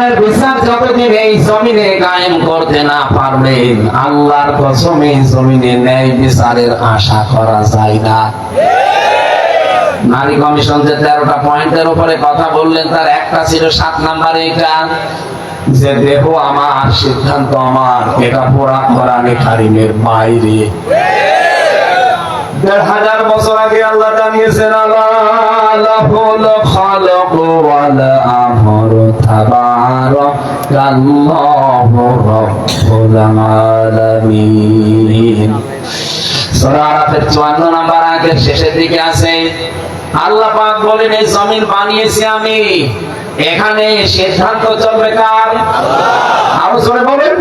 কোরআনের বিচার যতদিন এই জমিনে কায়েম করতে না পারবেন আল্লাহর কসমে জমিনে ন্যায় বিচারের আশা করা যায় না। নারী কমিশন যে তেরোটা পয়েন্টের উপরে কথা বললেন, তার একটা ছিল সাত নাম্বার এটা যে দেহ আমার, সিদ্ধান্ত আমার, এটা পোড়া কোরআনে কারিমের বাইরে। দেড় হাজার বছর আগে আল্লাহ জানিয়েছেন আল্লাহুল খালাক ওয়াল আমর তাবারাকাল্লাহু রাব্বুল আলামিন সূরা আরাফের 54 নম্বর আয়াতের শেষের দিকে আছে। আল্লাহ পাক বলেন এই জমিন বানিয়েছি আমি। এখানে সিদ্ধান্ত চলবে কার? আরও জোরে বলেন।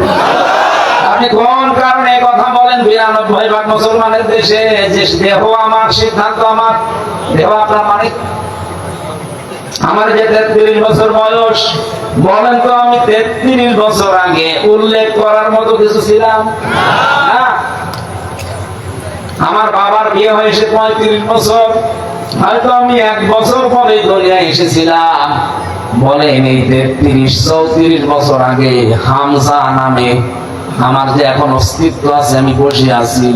আপনি কোন কারণে কথা বলেন? বিরানব্বই ভাগ মুসলমানের দেশে যে দেহ আমার সিদ্ধান্ত আমার। দেহ আপনার মানে আমার যে তেত্রিশ বছর বয়স, বলেন তো আমি তেত্রিশ বছর আগে উল্লেখ করার মতো কিছু ছিলাম? আমার বাবার বিয়ে হয়েছে পঁয়ত্রিশ বছর। হয়তো আমি এক বছর পরে দুনিয়ায় এসেছিলাম। বলেন এই তেত্রিশ, চৌত্রিশ বছর আগে হামজা নামে আমার যে এখন অস্তিত্ব আছে, আমি বসে আছি।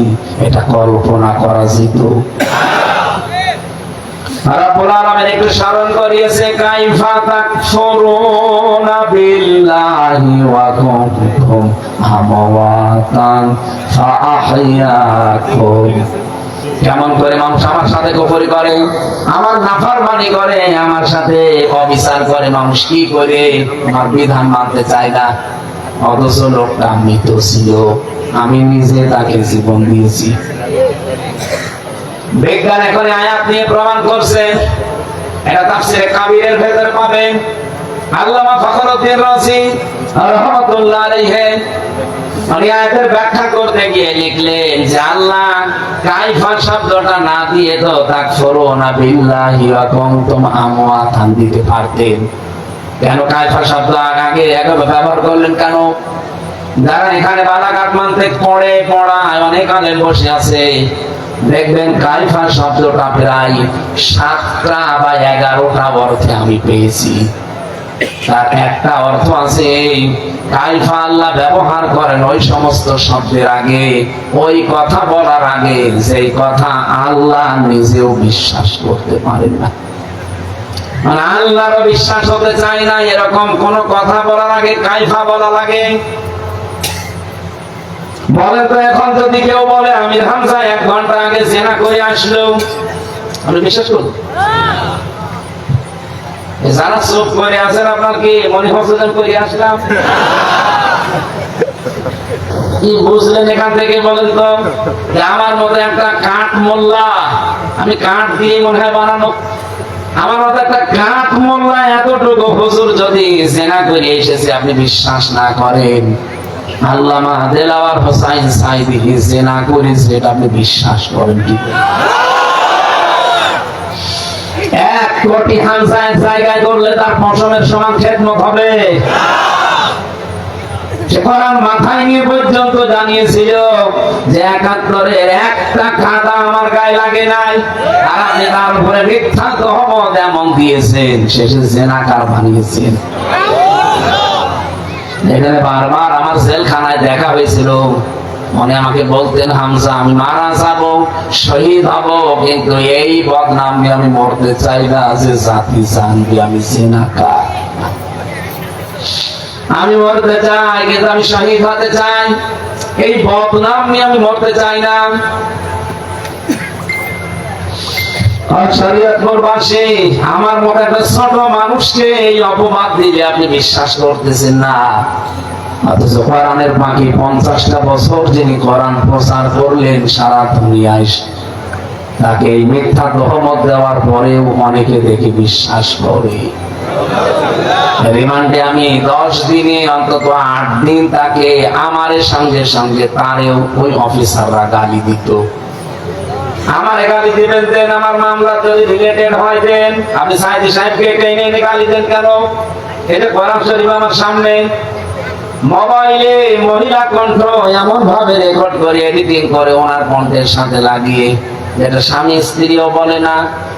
এটা কল্পনা করা যেত। কেমন করে মানুষ আমার সাথে কফরি করে? আমার নাফরমানি করে, আমার সাথে অবিচার করে, মানুষ কি করে? আমার বিধান মানতে চায় না। অথচ লোকটা মৃত ছিল। আমি নিজে তাকে জীবন দিয়েছি। বিজ্ঞান এখন আয়াত নিয়ে প্রমাণ করছে। এটা তাফসিরে কাবিরের ভেতরে পাবেন আল্লামা ফখরুদ্দিন রাজি রহমাতুল্লাহ আলাইহি। উনি আয়াতের ব্যাখ্যা করতে গিয়ে লিখলেন যে, আল্লাহ কাইফা না দিয়ে তো বিল্লাহি ওয়া কুনতুম আমওয়াতান দিতে কেন কাইফা শব্দ আগে এভাবে ব্যবহার করলেন কেন? যারা এখানে বালাঘাট মানতে পড়ে, পড়ায় অনেক আলেম বসে আছে। দেখবেন কাইফা শব্দটা প্রায় সাতটা বা এগারোটা অর্থে আমি পেয়েছি। তার একটা অর্থ আছে আল্লাহ ব্যবহার করেন ওই সমস্ত শব্দের আগে, ওই কথা বলার আগে, যেই কথা আল্লাহ নিজেও বিশ্বাস করতে পারেন না। মানে বিশ্বাস হতে চাই না, এরকম কোন কথা বলার আগে কাইফা বলা লাগে বলে তো এখন যদি কেউ বলে আমি হামজা, এক ঘণ্টা আগে জেনা করে আসলো। আপনি বিশ্বাস করুন? যারা চোখ করে আছেন, আপনার কি মনে করে আসলাম? কি বুঝলেন এখান থেকে বলেন তো? আমার মতো একটা কাঠ মোল্লা, আমি কাঠ দিয়ে মনে হয় বানানো। আমার মতো একটা কাঠ মোল্লা এতটুকু হুজুর যদি জেনা করে এসেছে, আপনি বিশ্বাস না করেন। আল্লামা দেলাওয়ার হোসাইন করেছে, এটা আপনি বিশ্বাস করেন কি? এক কোটি হামসা এক জায়গায় করলে তার ফসলের সমান খেদমত হবে। মাথায় নিয়ে পর্যন্ত জানিয়েছিল যে একাত্তরের একটা খাতা আমার গায়ে লাগে নাই, আর আপনি তার উপরে মিথ্যা তহমত এমন দিয়েছেন, শেষে জেনাকার বানিয়েছেন। এখানে বারবার আমার জেলখানায় দেখা হয়েছিল। মনে আমাকে বলতেন, হামজা, আমি মারা যাব, শহীদ হব, কিন্তু এই বদনাম আমি মরতে চাই না, যে জাতি জানবে আমি জেনাকার। আমি মরতে চাই, কিন্তু আমি শহীদ হতে চাই। এই বদনাম নিয়ে আমি মরতে চাই না। আমার একটা ছোট মানুষকে এই অপবাদ দিলে আপনি বিশ্বাস করতেছেন না। অথচ কোরআনের বাকি পঞ্চাশটা বছর যিনি কোরআন প্রচার করলেন, সারা দুনিয়ায় তাকে এই মিথ্যা তহমত দেওয়ার পরেও অনেকে দেখে বিশ্বাস করে। রিমান্ডে আমি দশ দিনে, অন্তত আট দিন তাকে আমারের সঙ্গে সঙ্গে তারেও ওই অফিসাররা গালি দিত। আমার গালি দিবেন দেন আমার মামলা যদি রিলেটেড হয় দেন, আপনি সাইদি সাহেবকে টেনে এনে গালি দেন কেন? এটা কোরআন শরীফ আমার সামনে। মোবাইলে মহিলা কণ্ঠ এমন ভাবে রেকর্ড করে, এডিটিং করে, ওনার কণ্ঠের সাথে লাগিয়ে। যেটা স্বামী স্ত্রীও বলে না,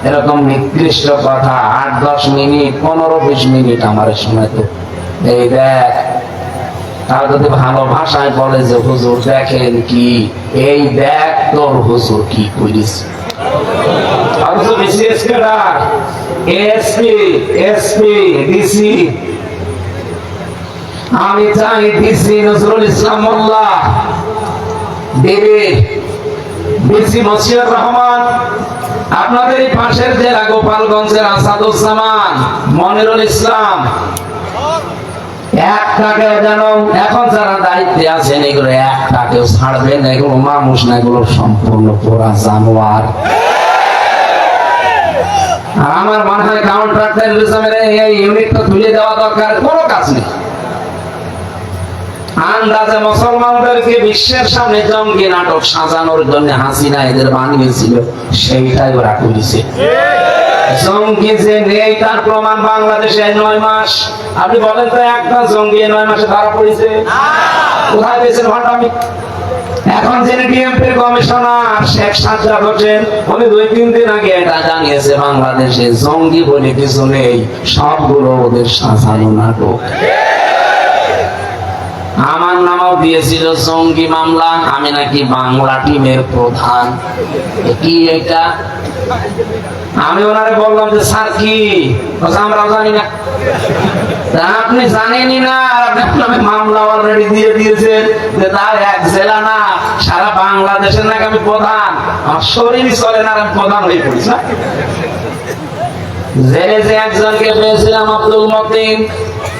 এরকম নিকৃষ্ট কথা, আট, দশ মিনিট, পনেরো, বিশ মিনিট আমার শোনাতো এই দেখ, তার যদি ভালো ভাষায় বলে যে, হুজুর দেখেন কি? এই দেখ তোর হুজুর কি করিস আমি চাই ডিসি নজরুল ইসলাম মোল্লা রহমান আপনাদের পাশের জেলা গোপালগঞ্জের আসাদুজ্জামান, মনিরুল ইসলাম। একটাকে যেন এখন যারা দায়িত্বে আছেন, এগুলো একটাকেও ছাড়বেন এগুলো মানুষ না, এগুলো সম্পূর্ণ পোড়া জানোয়ার। আর আমার মাথায় কাউন্টার টেরোরিজমের এই ইউনিটটা তুলে দেওয়া দরকার, কোনো কাজ নেই। আন্দাজে মুসলমানদেরকে বিশ্বের সামনে জঙ্গি নাটক সাজানোর জন্য হাসিনা এদের বানিয়েছিল, সেইটাই ওরা করেছে। জঙ্গি যে নেই, তার প্রমাণ বাংলাদেশে নয় মাস। আপনি বলেন তো একটা জঙ্গি নয় মাসে ধরা পড়েছে? কোথায় পেয়েছেন ভণ্ডামি এখন যিনি ডিএমপির কমিশনার, শেখ সাজ্জাদ হোসেন, উনি দুই, তিন দিন আগে এটা জানিয়েছে, বাংলাদেশে জঙ্গি বলে কিছু নেই, সবগুলো ওদের সাজানো নাটক। আমার দিয়েছিল জঙ্গি মামলা, আমি নাকি বাংলা টিমের প্রধান। কি এটা আমি ওনারে বললাম যে, স্যার, কি? আমরাও জানি না। আপনি জানেনই না সারা বাংলাদেশের নাকি আমি প্রধান। আমার শরীরই চলে না আমি প্রধান হয়ে পড়েছি জেলে যে একজনকে পেয়েছিলাম আব্দুল মতিন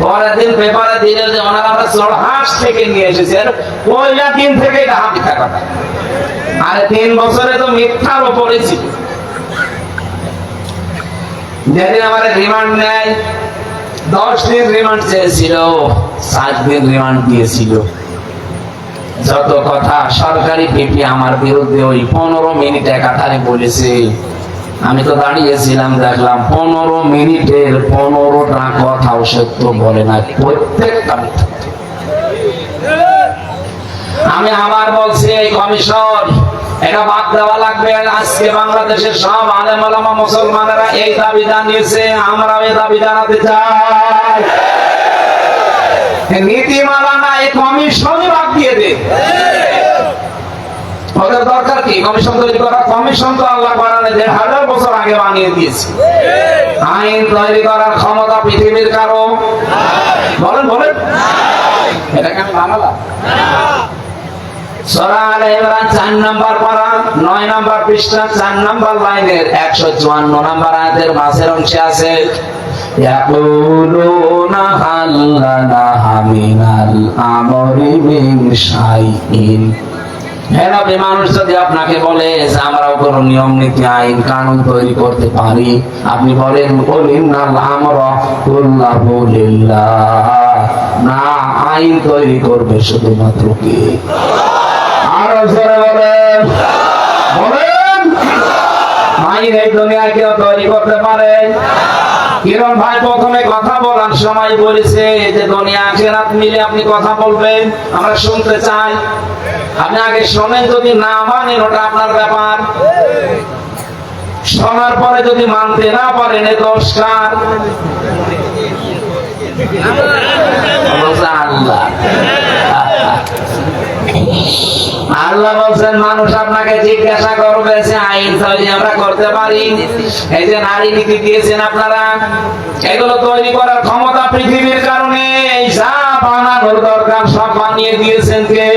পরের দিন পেপারে যে আমরা থেকে নিয়ে এসেছি আর পয়লা দিন থেকে এটা তিন বছরে তো মিথ্যার ওপরে ছিল। যেদিন আমার রিমান্ড নেয়, দশ দিন রিমান্ড চেয়েছিল, সাত দিন রিমান্ড দিয়েছিল। যত কথা সরকারি পিপি আমার বিরুদ্ধে ওই পনেরো মিনিট একাধারে বলেছে আমি তো দাঁড়িয়েছিলাম, দেখলাম পনেরো মিনিটের পনেরোটা কথাও সত্য বলে না প্রত্যেকটা আমি আবার বলছি, এই কমিশন, এটা বাদ দেওয়া লাগবে। আজকে বাংলাদেশের সব আলেম আলামা মুসলমানেরা এই দাবি জানিয়েছে আমরা এই দাবি জানাতে চাই। নীতিমালা না এই কমিশনই বাদ দিয়ে দে। ওদের দরকার কি কমিশন তৈরি করা কমিশন তো আল্লাহ বানানে দেড় হাজার বছর আগে বানিয়ে দিয়েছে আইন তৈরি করার ক্ষমতা পৃথিবীর কারো বলেন বলেন এটাকে আমি বানালাম সূরা আলে ইমরান চার নাম্বার পারা নয় নাম্বার পৃষ্ঠা চার নাম্বার লাইনের একশো চুয়ান্ন নাম্বার আয়াতের মাঝের অংশে আছে يقولون هل لنا من الأمر من شيء মানুষ যদি আপনাকে বলে যে কোন নিয়ম নীতি আইন কানুন তৈরি করতে পারি, আপনি বলেন আমরা না, আইন তৈরি করবে শুধুমাত্র এই কেউ তৈরি করতে পারে? ভাই প্রথমে কথা বলার সময় বলেছে যে দুনিয়া মিলে আপনি কথা বলবেন। আমরা শুনতে চাই। আপনি আগে শোনেন যদি না মানেন, ওটা আপনার ব্যাপার। শোনার পরে যদি মানতে না পারেন, এ বলছে আল্লাহ আল্লাহ বলছেন, মানুষ আপনাকে জিজ্ঞাসা করবে যে আইন তৈরি আমরা করতে পারি। এই যে নারী নীতি দিয়েছেন আপনারা, এগুলো তৈরি করার ক্ষমতা পৃথিবীর কারণে যা বানানোর দরকার, সব বানিয়ে দিয়েছেন কে?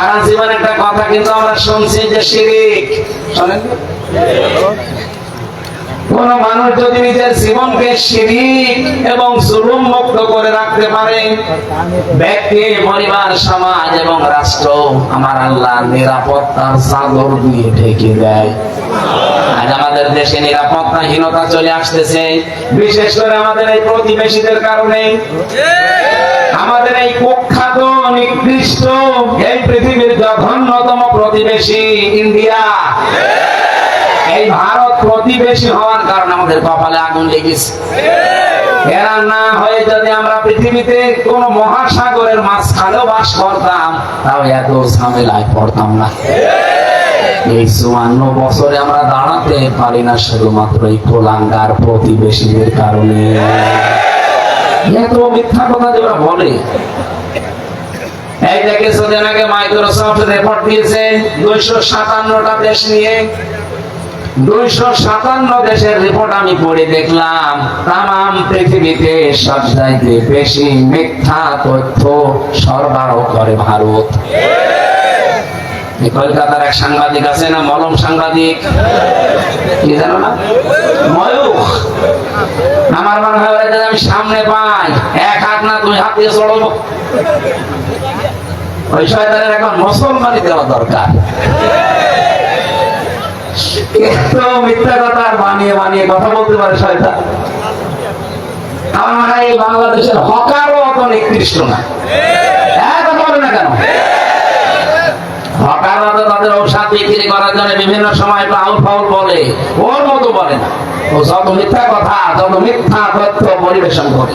সারা জীবন একটা কথা কিন্তু আমরা শুনছি যে শিরিক। কোন মানুষ যদি নিজের জীবনকে শিরিক এবং জুলুম মুক্ত করে রাখতে পারে, ব্যক্তি, পরিবার, সমাজ এবং রাষ্ট্র আমার আল্লাহ নিরাপত্তার চাদর দিয়ে ঢেকে দেয়। আজ আমাদের দেশে নিরাপত্তাহীনতা চলে আসতেছে, বিশেষ করে আমাদের এই প্রতিবেশীদের কারণে। আমাদের এই কুখ্যাত, নিকৃষ্ট, এই পৃথিবীর জঘন্যতম প্রতিবেশী ইন্ডিয়া। এই ভারত প্রতিবেশী হওয়ার কারণে আমাদের কপালে আগুন লেগেছে। এরা না হয়ে যদি আমরা পৃথিবীতে কোন মহাসাগরের বাস করতাম, তাও এত ঝামেলায় পড়তাম না। এই চুয়ান্ন বছরে আমরা দাঁড়াতে পারি না শুধুমাত্র এই কোলাঙ্গার প্রতিবেশীদের কারণে। এত মিথ্যা কথা যে বলে। পৃথিবীতে সবচাইতে বেশি মিথ্যা তথ্য সরবরাহ করে ভারত। কলকাতার এক সাংবাদিক আছে না, মলম সাংবাদিক? কি জানো না? ময়ূখ। আমার মনে হয় যদি আমি সামনে পাই, এক হাত না দুই হাত দিয়ে চড়বো। ওই শয়তানের এখন মুসলমানই দেওয়া দরকার। মিথ্যা কথা বানিয়ে বানিয়ে কথা বলতে পারে শয়তান। আমার মনে হয় এই বাংলাদেশের হকারও অত নিকৃষ্ট না। হ্যাঁ কেন? তো তাদের ঔষধ বিক্রি করার জন্য বিভিন্ন সময় পাউল ফাউল বলে। ওর মতো বলে না। ও যত মিথ্যা কথা যত মিথ্যা তথ্য পরিবেশন করে।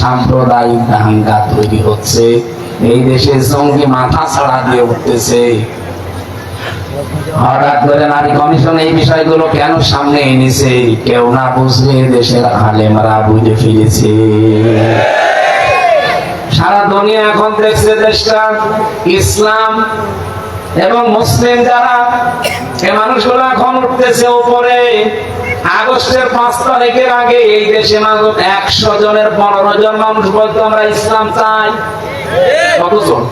সাম্প্রদায়িক দাঙ্গা তৈরি হচ্ছে। এই দেশে জঙ্গি মাথা ছাড়া দিয়ে উঠতেছে। হঠাৎ করে নারী কমিশন এই বিষয়গুলো কেন সামনে এনেছে? কেউ না বুঝলে দেশের বুঝে ফিরেছে। সারা দুনিয়া এখন দেখছে দেশটা ইসলাম এবং মুসলিম যারা, এ মানুষগুলো এখন উঠতেছে উপরে। আগস্টের পাঁচ তারিখের আগে এই দেশে মানুষ একশো জনের পনেরো জন মানুষ বলতো, আমরা ইসলাম চাই। কতজন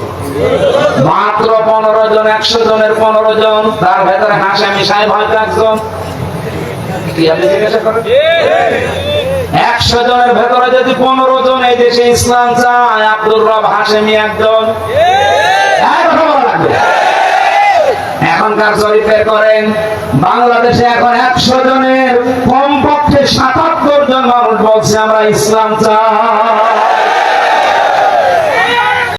মাত্র পনেরো জন, একশো জনের পনেরো জন। তার ভেতরে হাসামি সাহেব হয়তো একজন। একশো জনের ভেতরে যদি পনেরো জন এই দেশে ইসলাম চায়, আব্দুর রব হাসেমি একজন। এখনকার চরিত্রে করেন, বাংলাদেশে এখন একশো জনের কমপক্ষে সাতাত্তর জন মানুষ বলছে, আমরা ইসলাম চাই।